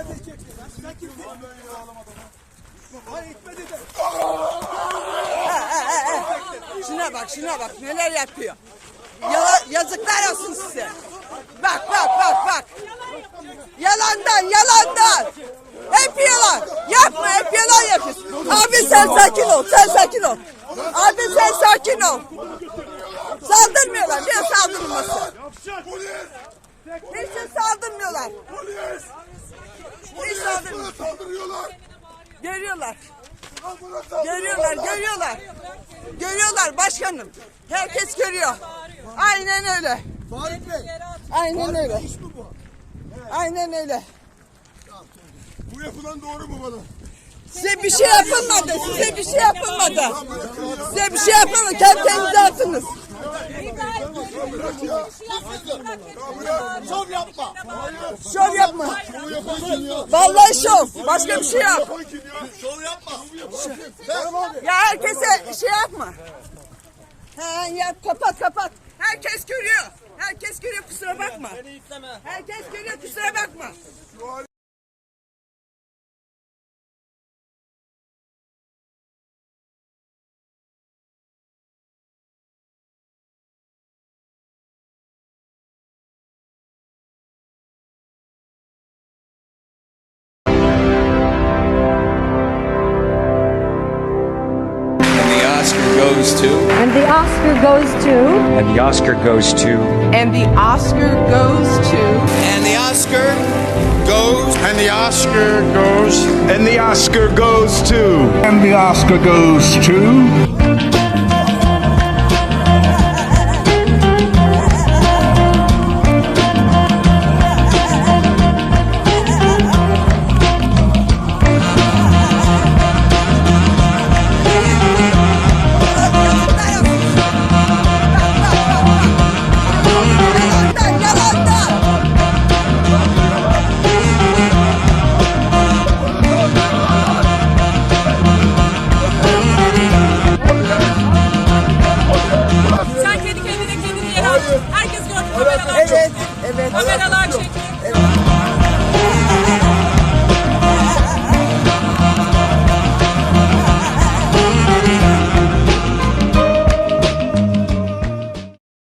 edeceksin. Sen kimsin? Hayır itme dedi. Şuna bak şuna bak neler yapıyor. Yala, yazıklar olsun size. Bak bak bak bak. Yalandan yalandan. Hep yalan. Yapma hep yalan yapıyorsun. Abi sen sakin ol sen sakin ol. Abi sen sakin ol. Saldırmıyorlar. Ne saldırması? Hiç saldırmıyorlar. Polis! Görüyorlar. Saldırıyorlar! Görüyorlar, görüyorlar. Görüyorlar başkanım. Herkes görüyor. Aynen öyle. Faruk Bey. Aynen öyle. İş mi bu? Aynen öyle. Bu yapılan doğru mu bana? Size bir şey yapılmadı. Size bir şey yapılmadı. Size bir şey yapılmadı. Kendi kendinize attınız. Şov yapma. Şov yapma. Yapan kim ya? Vallahi şov. Başka bir şey yok. Yapan kim ya? Şov yapma. Ya herkese şey yapma. Ha ya kapat kapat. Herkes görüyor. Herkes görüyor kusura bakma. Herkes görüyor goes to. And the Oscar goes to. And the Oscar goes to. And the Oscar goes to And the Oscar goes. And the Oscar goes. And the Oscar goes to. And the Oscar goes to. kameralar evet. Evet. Kameralar çekin. Evet.